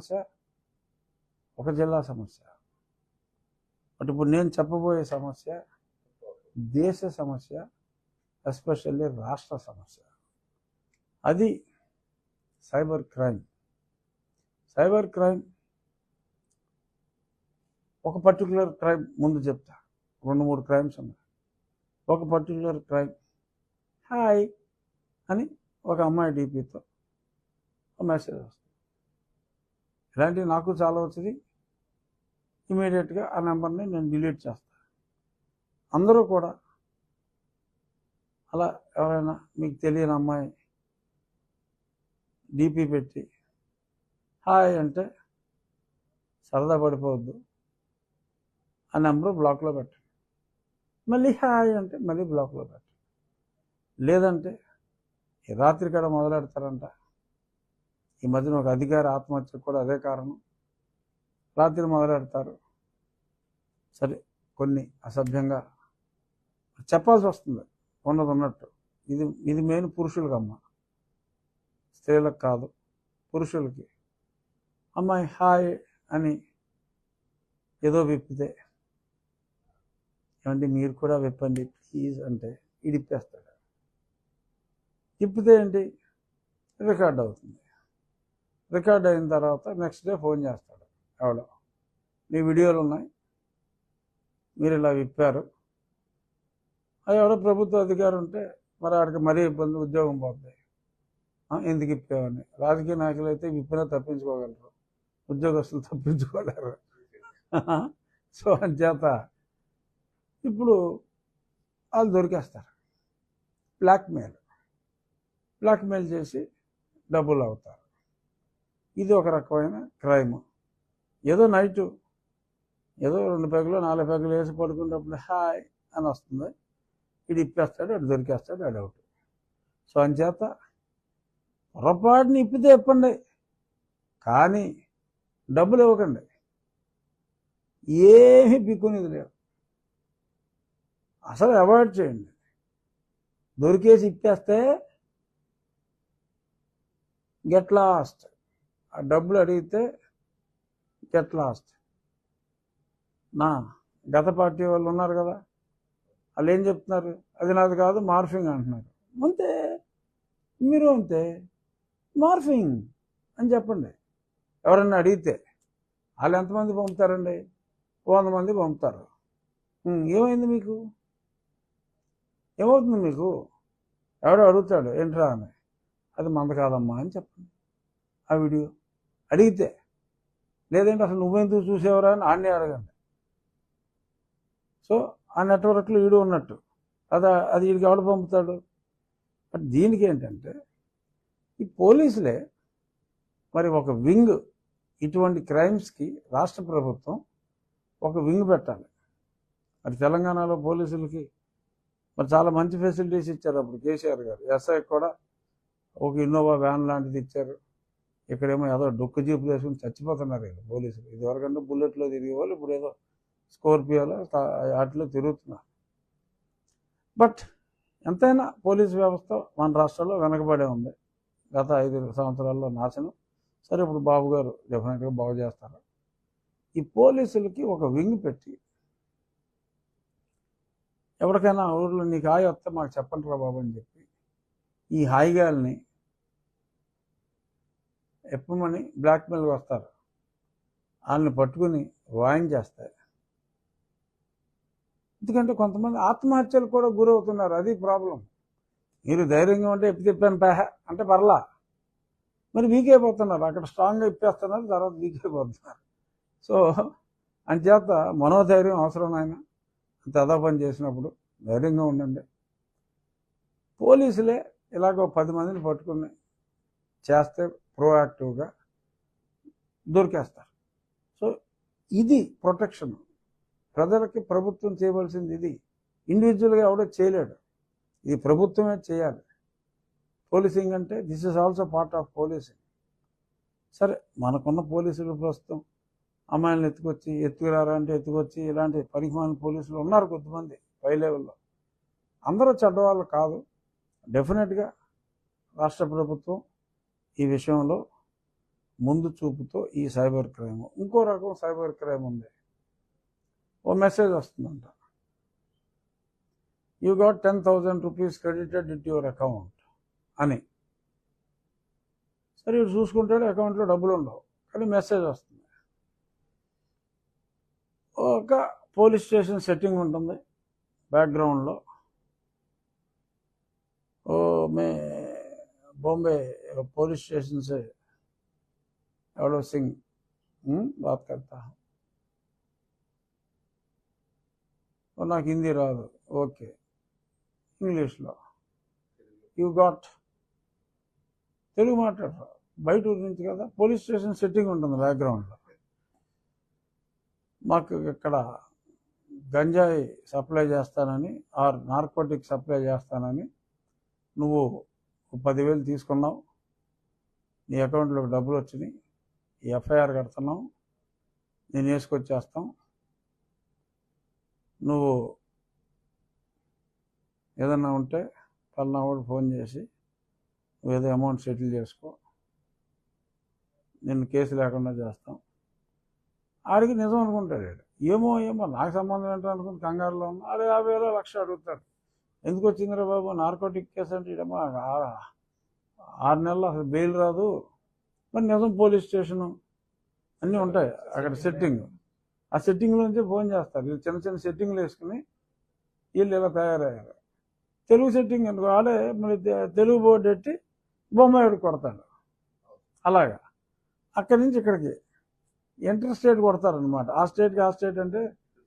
సమస్య ఒక జిల్లా సమస్య. అటు ఇప్పుడు నేను చెప్పబోయే సమస్య దేశ సమస్య ఎస్పెషల్లీ రాష్ట్ర సమస్య. అది సైబర్ క్రైమ్. సైబర్ క్రైమ్ ఒక పర్టికులర్ క్రైమ్ ముందు చెప్తా. రెండు మూడు క్రైమ్స్ ఉన్నాయి. ఒక పర్టికులర్ క్రైమ్. హాయ్ అని ఒక అమ్మాయి డీపీతో మెసేజ్ వస్తుంది. ఇలాంటివి నాకు చాలా వచ్చింది. ఇమీడియట్గా ఆ నెంబర్ని నేను డిలీట్ చేస్తాను అందరూ కూడా అలా ఎవరైనా మీకు తెలియని అమ్మాయి డీపీ పెట్టి హాయ్ అంటే సరదా పడిపోవద్దు. ఆ నెంబర్ బ్లాక్లో పెట్టండి. మళ్ళీ హాయ్ అంటే మళ్ళీ బ్లాక్లో పెట్టండి. లేదంటే రాత్రి కాడ మొదలెడతారంట. ఈ మధ్యన ఒక అధికారి ఆత్మహత్య కూడా అదే కారణం. రాత్రి మొదలెడతారు. సరే కొన్ని అసభ్యంగా. చెప్పాల్సి వస్తుంది. ఉన్నది ఉన్నట్టు. ఇది ఇది మెయిన్ పురుషులకు అమ్మ. స్త్రీలకు కాదు పురుషులకి. అమ్మాయి హాయ్ అని ఏదో విప్పితే ఏమంటే మీరు కూడా విప్పండి ప్లీజ్ అంటే ఇడిప్పేస్తాడు. తిప్పితే ఏంటి? రికార్డ్ అవుతుంది. రికార్డ్ అయిన తర్వాత నెక్స్ట్ డే ఫోన్ చేస్తాడు. ఎవడో. మీ వీడియోలు ఉన్నాయి. మీరు ఇలా విప్పారు. అది ఎవడో ప్రభుత్వ అధికారం ఉంటే మరి ఆడికి మరీ ఇబ్బంది ఉద్యోగం పోతుంది ఎందుకు ఇప్పావని రాజకీయ నాయకులు అయితే విప్పినా తప్పించుకోగలరు. ఉద్యోగస్తులు తప్పించుకోలేరు. సో అంచేత ఇప్పుడు వాళ్ళు దొరికేస్తారు. బ్లాక్మెయిల్. బ్లాక్మెయిల్ చేసి డబ్బులు అవుతారు. ఇది ఒక రకమైన క్రైమ్. ఏదో నైటు ఏదో రెండు పెగలు నాలుగు పెగలు వేసి పడుకున్నప్పుడు హాయ్ అని వస్తుంది. ఇటు ఇప్పేస్తాడు అటు దొరికేస్తాడు అడు అవుట్. సో అంచేత పొరపాటుని ఇప్పితే ఇప్పండి. కానీ డబ్బులు ఇవ్వకండి. ఏమీ బిక్కునేది లేదు. అసలు అవాయిడ్ చేయండి. దొరికేసి ఇప్పేస్తే గెట్ లాస్ట్. ఆ డబ్బులు అడిగితే గెట్ లాస్ట్ నా గత పార్టీ వాళ్ళు ఉన్నారు కదా వాళ్ళు ఏం చెప్తున్నారు? అది నాది కాదు మార్ఫింగ్ అంటున్నారు. అంతే. మీరు అంతే. మార్ఫింగ్ అని చెప్పండి. ఎవరన్నా అడిగితే వాళ్ళు ఎంతమంది పంపుతారండి? వంద మంది పంపుతారు. ఏమైంది మీకు? ఏమవుతుంది మీకు? ఎవడో అడుగుతాడు ఏంట్రా అని. అది మంద కాదమ్మా అని చెప్పండి. ఆ వీడియో. అడిగితే లేదంటే అసలు నువ్వెందుకు చూసేవరా? అని ఆడనే అడగండి. సో ఆ నెట్వర్క్లో వీడు ఉన్నట్టు. అది అది వీడికి ఎవడు పంపుతాడు? బట్ దీనికి ఏంటంటే ఈ పోలీసులే మరి ఒక వింగ్ ఇటువంటి క్రైమ్స్కి రాష్ట్ర ప్రభుత్వం ఒక వింగ్ పెట్టాలి. మరి తెలంగాణలో పోలీసులకి మరి చాలా మంచి ఫెసిలిటీస్ ఇచ్చారు అప్పుడు కేసీఆర్ గారు. ఎస్ఐ కూడా ఒక ఇన్నోవా వ్యాన్ లాంటిది ఇచ్చారు. ఇక్కడేమో ఏదో డొక్కు జీపులు వేసుకుని చచ్చిపోతున్నారు వీళ్ళు పోలీసులు. ఇదివరకంటే బుల్లెట్లో తిరిగే వాళ్ళు ఇప్పుడు ఏదో స్కోర్పియోలో వాటిలో తిరుగుతున్నారు. బట్ ఎంతైనా పోలీస్ వ్యవస్థ మన రాష్ట్రంలో వెనకబడే ఉంది. గత ఐదు సంవత్సరాల్లో నాశనం. సరే ఇప్పుడు బాబు గారు డెఫినెట్గా బాగు చేస్తారు. ఈ పోలీసులకి ఒక వింగ్ పెట్టి ఎవరికైనా ఊర్లో నీకు హాయి వస్తే మాకు చెప్పండి రా బాబు అని చెప్పి ఈ హాయిగాల్ని ఎప్పమని బ్లాక్మెయిల్కి వస్తారు. వాళ్ళని పట్టుకుని వాయించేస్తాయి ఎందుకంటే కొంతమంది ఆత్మహత్యలు కూడా గురవుతున్నారు. అది ప్రాబ్లం మీరు ధైర్యంగా ఉంటే ఎప్పి తిప్పాను పేహ అంటే పర్లా. మరి వీక్ అయిపోతున్నారు అక్కడ స్ట్రాంగ్గా ఇప్పేస్తున్నారు తర్వాత వీక్ అయిపోతున్నారు సో అంచేత మనోధైర్యం అవసరం ఆయన అంత పని చేసినప్పుడు ధైర్యంగా ఉండండి. పోలీసులే ఇలాగ పది మందిని పట్టుకుని చేస్తే ప్రోయాక్టివ్గా దొరికేస్తారు. సో ఇది ప్రొటెక్షన్ ప్రజలకి ప్రభుత్వం చేయవలసింది ఇది. ఇండివిజువల్గా ఎవడో చేయలేడు. ఇది ప్రభుత్వమే చేయాలి. పోలీసింగ్ అంటే this is also part of policing సరే మనకున్న పోలీసులు ప్రస్తుతం అమ్మాయిలను ఎత్తుకొచ్చి ఎత్తుకురారా అంటే ఎత్తుకొచ్చి ఇలాంటి పరిమాణ పోలీసులు ఉన్నారు కొద్దిమంది పై లెవెల్లో. అందరూ చెడ్డవాళ్ళు కాదు. డెఫినెట్గా రాష్ట్ర ప్రభుత్వం ఈ విషయంలో ముందు చూపుతో ఈ సైబర్ క్రైమ్. ఇంకో రకం సైబర్ క్రైమ్ ఉంది. ఓ మెసేజ్ వస్తుందంట. You got ten thousand rupees credited it your account అని. సరే ఇటు చూసుకుంటాడు అకౌంట్లో డబ్బులు ఉండవు. కానీ మెసేజ్ వస్తుంది. ఒక పోలీస్ స్టేషన్ సెట్టింగ్ ఉంటుంది బ్యాక్గ్రౌండ్లో. ఓ మే बॉम्बे पुलिस स्टेशन से एवडो सिंह हम्म, बात करता हूँ और నాకు హిందీ రాదు ఓకే ఇంగ్లీష్లో యూ గాట్ తెలుగు మాట్లాడరా బయట ఊరి నుంచి కదా పోలీస్ స్టేషన్ సెట్టింగ్ ఉంటుంది బ్యాక్గ్రౌండ్లో మాకు ఇక్కడ గంజాయి సప్లై చేస్తానని ఆర్ నార్కోటిక్ సప్లై చేస్తానని నువ్వు ఓ పదివేలు తీసుకున్నావు నీ అకౌంట్లోకి డబ్బులు వచ్చినాయి. ఎఫ్ఐఆర్ కడుతున్నావు నేను వేసుకొచ్చేస్తాం. నువ్వు ఏదన్నా ఉంటే పలానా వాడు ఫోన్ చేసి నువ్వు ఏదో అమౌంట్ సెటిల్ చేసుకో. నిన్ను కేసు లేకుండా చేస్తాం. ఆడికి నిజం అనుకుంటాడు ఏమో ఏమో నాకు సంబంధం ఏంటో అనుకుని కంగారులో ఉన్నా. అరే యాభై వేల లక్ష అడుగుతాడు. ఎందుకు వచ్చిందిరా బాబు? నార్కోటిక్ కేసు అంటే ఈడేమో ఆరు నెలలు అసలు బెయిల్ రాదు. మరి నిజం పోలీస్ స్టేషను అన్నీ ఉంటాయి అక్కడ సెట్టింగ్ ఆ సెట్టింగ్లో ఫోన్ చేస్తారు. వీళ్ళు చిన్న చిన్న సెట్టింగ్లు వేసుకుని వీళ్ళు ఇలా తయారయ్యారు. తెలుగు సెట్టింగ్ ఎందుకు? ఆడే మరి తెలుగు బోర్డు పెట్టి బొమ్మాయిడు కొడతాడు. అలాగా. అక్కడి నుంచి ఇక్కడికి ఇంటర్ స్టేట్ కొడతారనమాట ఆ స్టేట్కి ఆ స్టేట్ అంటే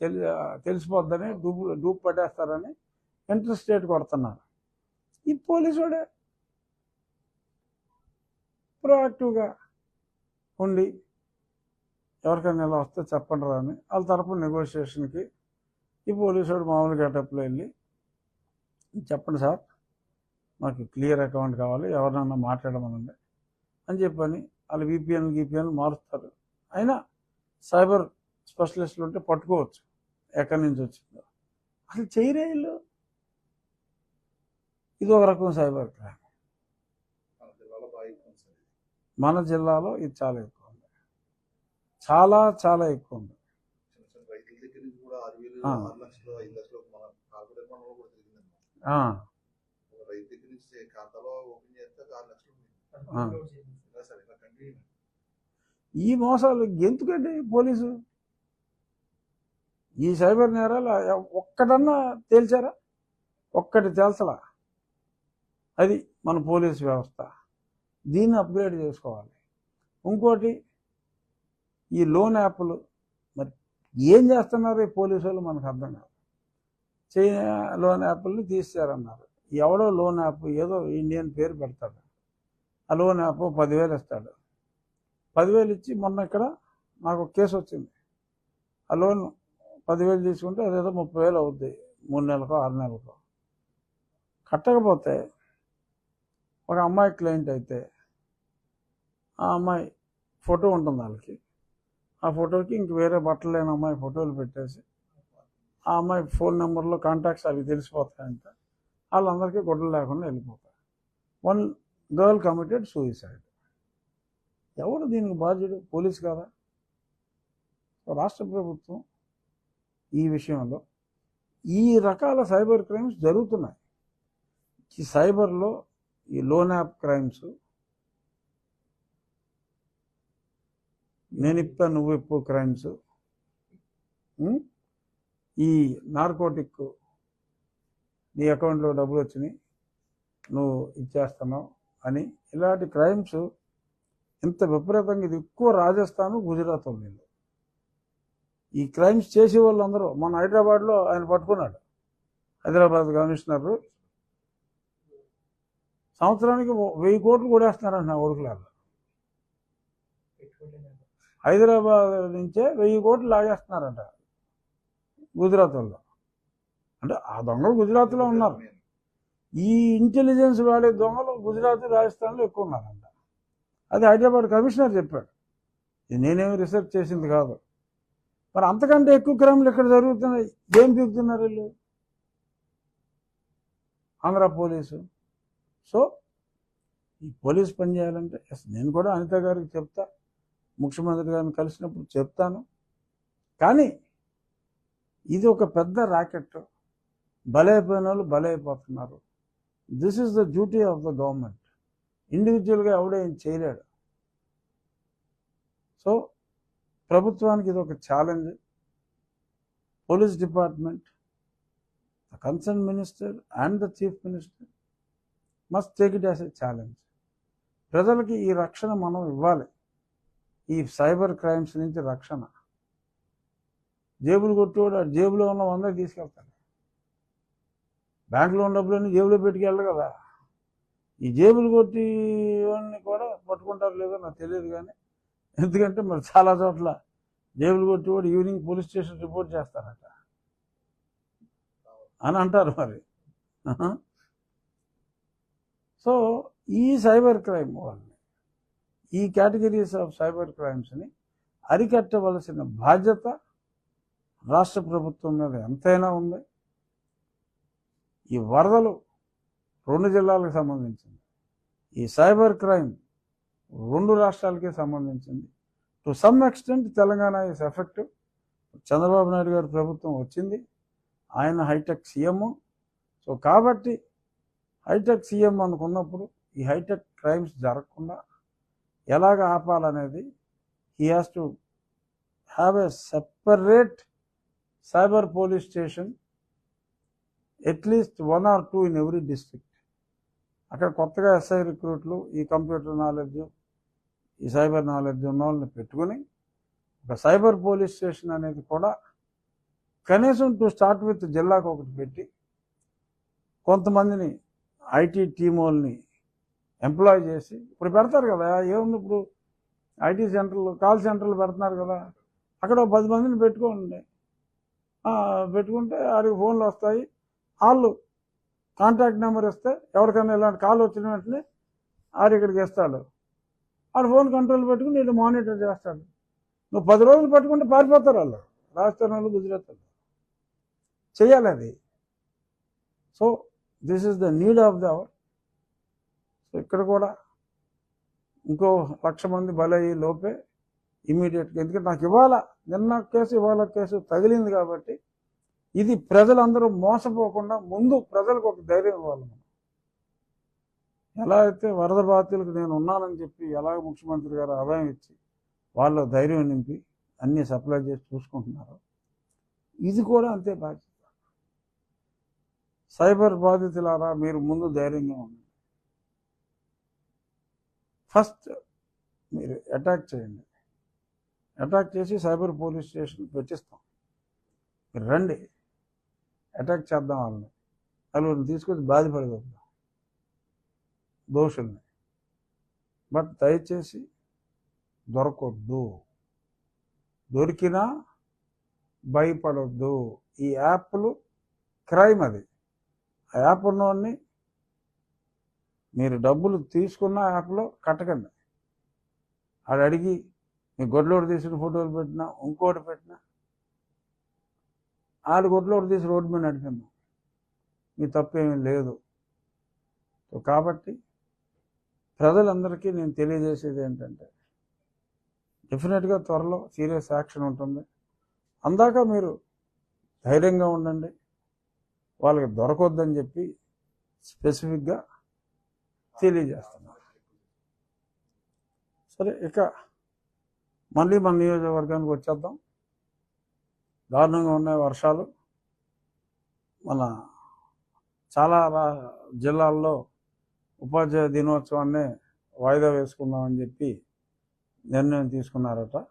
తెలి తెలిసిపోద్దని డూప్ డూప్ పట్టేస్తారని ఇంట్రెస్ట్ రేట్ కొడుతున్నారు ఈ పోలీసు వాడే ప్రోయాక్టివ్గా ఉండి ఎవరికైనా ఇలా వస్తే చెప్పండి రాని వాళ్ళ తరపున నెగోషియేషన్కి ఈ పోలీసు వాడు మామూలు గెటప్లో వెళ్ళి చెప్పండి సార్ మాకు క్లియర్ అకౌంట్ కావాలి ఎవరినన్నా మాట్లాడమనండి అని చెప్పని వాళ్ళు విపిఎన్ గిపిఎన్ మారుస్తారు. అయినా సైబర్ స్పెషలిస్టులు ఉంటే పట్టుకోవచ్చు ఎక్కడి నుంచి వచ్చిందో. అసలు చేయరే వీళ్ళు? ఇది ఒక రకం సైబర్ క్రైమ్ మన జిల్లాలో ఇది. చాలా ఎక్కువ ఉంది చాలా చాలా ఎక్కువ ఉంది చిన్న చిన్న రైతుల దగ్గర నుంచి కూడా ఆరు లక్షలు ఐదు లక్షలు కూడా రైతు దగ్గర నుంచి ఓపెన్ ఆరు లక్షలు ఈ మోసాలు ఎందుకండి పోలీసు ఈ సైబర్ నేరాలు ఒక్కటన్నా తేల్చారా ఒక్కటి తేల్చలా అది మన పోలీస్ వ్యవస్థ. దీన్ని అప్గ్రేడ్ చేసుకోవాలి. ఇంకోటి ఈ లోన్ యాప్లు మరి ఏం చేస్తున్నారు ఈ పోలీసు వాళ్ళు మనకు అర్థం కాదు. చైనా లోన్ యాప్ని తీసారన్నారు ఎవడో లోన్ యాప్ ఏదో ఇండియన్ పేరు పెడతాడు. ఆ లోన్ యాప్ పదివేలు ఇస్తాడు. పదివేలు ఇచ్చి మొన్న ఇక్కడ నాకు కేసు వచ్చింది. ఆ లోన్ పదివేలు తీసుకుంటే అదేదో ముప్పై వేలు అవుద్ది. మూడు నెలలకో ఆరు నెలలకో కట్టకపోతే ఒక అమ్మాయి క్లయింట్ అయితే ఆ అమ్మాయి ఫోటో ఉంటుంది వాళ్ళకి. ఆ ఫోటోకి ఇంక వేరే బట్టలు లేని అమ్మాయి ఫోటోలు పెట్టేసి ఆ అమ్మాయి ఫోన్ నెంబర్లో కాంటాక్ట్స్ అవి తెలిసిపోతాయంట. వాళ్ళందరికీ గుడ్డలు లేకుండా వెళ్ళిపోతారు వన్ గర్ల్ కమిటెడ్ సూయిసైడ్ ఎవరు దీనికి బాధ్యుడు? పోలీస్ కదా. రాష్ట్ర ప్రభుత్వం ఈ విషయంలో ఈ రకాల సైబర్ క్రైమ్స్ జరుగుతున్నాయి. ఈ సైబర్లో ఈ లోన్ యాప్ క్రైమ్స్ నేను ఇప్ప నువ్వు ఇప్పు క్రైమ్స్. ఈ నార్కోటిక్ నీ అకౌంట్లో డబ్బులు వచ్చినాయి నువ్వు ఇచ్చేస్తున్నావు అని ఇలాంటి క్రైమ్స్ ఇంత విపరీతంగా ఇది ఎక్కువ రాజస్థాన్ గుజరాత్ వీళ్ళు ఈ క్రైమ్స్ చేసే వాళ్ళందరూ మన హైదరాబాద్లో ఆయన పట్టుకున్నాడు. హైదరాబాద్ కమిషనర్ సంవత్సరానికి వెయ్యి కోట్లు కొడేస్తున్నారంట నా కొడుకులాగా హైదరాబాద్ నుంచే వెయ్యి కోట్లు లాగేస్తున్నారంట గుజరాత్ వాళ్ళు అంటే ఆ దొంగలు గుజరాత్లో ఉన్నారు. ఈ ఇంటెలిజెన్స్ వాడే దొంగలు గుజరాత్ రాజస్థాన్లో ఎక్కువ ఉన్నారంట. అది హైదరాబాద్ కమిషనర్ చెప్పాడు. ఇది నేనేమి రీసెర్చ్ చేసింది కాదు. మరి అంతకంటే ఎక్కువ క్రైమ్లు ఇక్కడ జరుగుతున్నాయి? ఏం పీకుతున్నారు వీళ్ళు? ఆంధ్ర పోలీసు. సో ఈ పోలీస్ పని చేయాలంటే ఎస్ నేను కూడా అనిత గారికి చెప్తా. ముఖ్యమంత్రి గారిని కలిసినప్పుడు చెప్తాను. కానీ ఇది ఒక పెద్ద రాకెట్. బలైపోయిన వాళ్ళు బలైపోతున్నారు. This is the duty of the government ఇండివిజువల్గా ఎవడో ఏం చేయలేడు. సో ప్రభుత్వానికి ఇది ఒక challenge police department the concern minister and the chief minister must take it as a challenge ప్రజలకి ఈ రక్షణ మనం ఇవ్వాలి. ఈ సైబర్ క్రైమ్స్ నుంచి రక్షణ. జేబులు కొట్టేవాడు ఆ జేబులో ఉన్న వంద తీసుకెళ్తాడు బ్యాంకులో ఉన్న డబ్బులన్నీ జేబులో పెట్టుకెళ్ళడు కదా. ఈ జేబులు కొట్టి వాడిని కూడా పట్టుకుంటారు లేదో నాకు తెలియదు కానీ ఎందుకంటే మరి చాలా చోట్ల జేబులు కొట్టేవాడు ఈవినింగ్ పోలీస్ స్టేషన్ రిపోర్ట్ చేస్తారట. అని అంటారు మరి. సో ఈ సైబర్ క్రైమ్ వాళ్ళని ఈ కేటగిరీస్ ఆఫ్ సైబర్ క్రైమ్స్ని అరికట్టవలసిన బాధ్యత రాష్ట్ర ప్రభుత్వం మీద ఎంతైనా ఉంది. ఈ వరదలు రెండు జిల్లాలకు సంబంధించింది. ఈ సైబర్ క్రైమ్ రెండు రాష్ట్రాలకే సంబంధించింది. To some extent Telangana is effective Chandrababu Naidu గారి ప్రభుత్వం వచ్చింది. ఆయన హైటెక్ సీఎం. సో కాబట్టి హైటెక్ సీఎం అనుకున్నప్పుడు ఈ హైటెక్ క్రైమ్స్ జరగకుండా ఎలాగ ఆపాలనేది he has to have a separate cyber police station at least one or two in every district అక్కడ కొత్తగా ఎస్ఐ రిక్రూట్లు ఈ కంప్యూటర్ నాలెడ్జ్ ఈ సైబర్ నాలెడ్జ్ ఉన్న వాళ్ళని పెట్టుకుని ఒక సైబర్ పోలీస్ స్టేషన్ అనేది కూడా కనీసం టు స్టార్ట్ విత్ జిల్లాకు ఒకటి పెట్టి కొంతమందిని ఐటీ టీమ్ వాళ్ళని ఎంప్లాయ్ చేసి ఇప్పుడు పెడతారు కదా ఏముంది ఇప్పుడు? ఐటీ సెంటర్లు కాల్ సెంటర్లు పెడుతున్నారు కదా అక్కడ పది మందిని పెట్టుకోండి. పెట్టుకుంటే ఆడికి ఫోన్లు వస్తాయి. వాళ్ళు కాంటాక్ట్ నెంబర్ ఇస్తే ఎవరికైనా ఇలాంటి కాల్ వచ్చిన వెంటనే ఆడు ఇక్కడికి ఇస్తాడు. వాడు ఫోన్ కంట్రోల్ పెట్టుకుని ఇటు మానిటర్ చేస్తాడు. నువ్వు పది రోజులు పెట్టుకుంటే పారిపోతారు వాళ్ళు. రాజస్థాన్ వాళ్ళు గుజరాత్ వాళ్ళు. చేయాలి అది. So this is the need of the hour so ఇక్కడ కూడా ఇంకో లక్ష మంది బలయ్యి లోపే ఇమీడియట్గా ఎందుకంటే నాకు ఇవాళ నిన్న కేసు ఇవాళ కేసు తగిలింది కాబట్టి ఇది ప్రజలందరూ మోసపోకుండా ముందు ప్రజలకు ఒక ధైర్యం ఇవ్వాలి మనం. ఎలా అయితే వరద బాధితులకు నేను ఉన్నానని చెప్పి ఎలా ముఖ్యమంత్రి గారు అభయం ఇచ్చి వాళ్ళు ధైర్యం నింపి అన్నీ సప్లై చేసి చూసుకుంటున్నారు ఇది కూడా అంతే బాధ్యత. సైబర్ బాధితులారా మీరు ముందు ధైర్యంగా ఉండండి. ఫస్ట్ మీరు అటాక్ చేయండి. అటాక్ చేసి సైబర్ పోలీస్ స్టేషన్ పెట్టిస్తాం. మీరు రండి. అటాక్ చేద్దాం వాళ్ళని. నలుగురిని తీసుకొచ్చి బాధపడగలుగుతాం దోషుల్ని. బట్ దయచేసి దొరకొద్దు. దొరికినా భయపడొద్దు. ఈ యాప్లు క్రైమ్ అది. ఆ యాప్ ఉన్నవాడిని మీరు డబ్బులు తీసుకున్న యాప్లో కట్టకండి. ఆడు అడిగి మీ గొడ్లోడు తీసిన ఫోటోలు పెట్టినా ఇంకోటి పెట్టినా? ఆడు గొడ్లోడు తీసి రోడ్డు మీద నడిపిందాం మీ తప్పేమీ లేదు. కాబట్టి ప్రజలందరికీ నేను తెలియజేసేది ఏంటంటే డెఫినెట్గా త్వరలో సీరియస్ యాక్షన్ ఉంటుంది. అందాక మీరు ధైర్యంగా ఉండండి. వాళ్ళకి దొరకొద్దని చెప్పి స్పెసిఫిక్గా తెలియజేస్తున్నారు. సరే ఇక మళ్ళీ మన నియోజకవర్గానికి వచ్చేద్దాం. దారుణంగా ఉన్నాయి వర్షాలు. మన చాలా రా- జిల్లాల్లో ఉపాధ్యాయ దినోత్సవాన్ని వాయిదా వేసుకుందామని చెప్పి నిర్ణయం తీసుకున్నారట.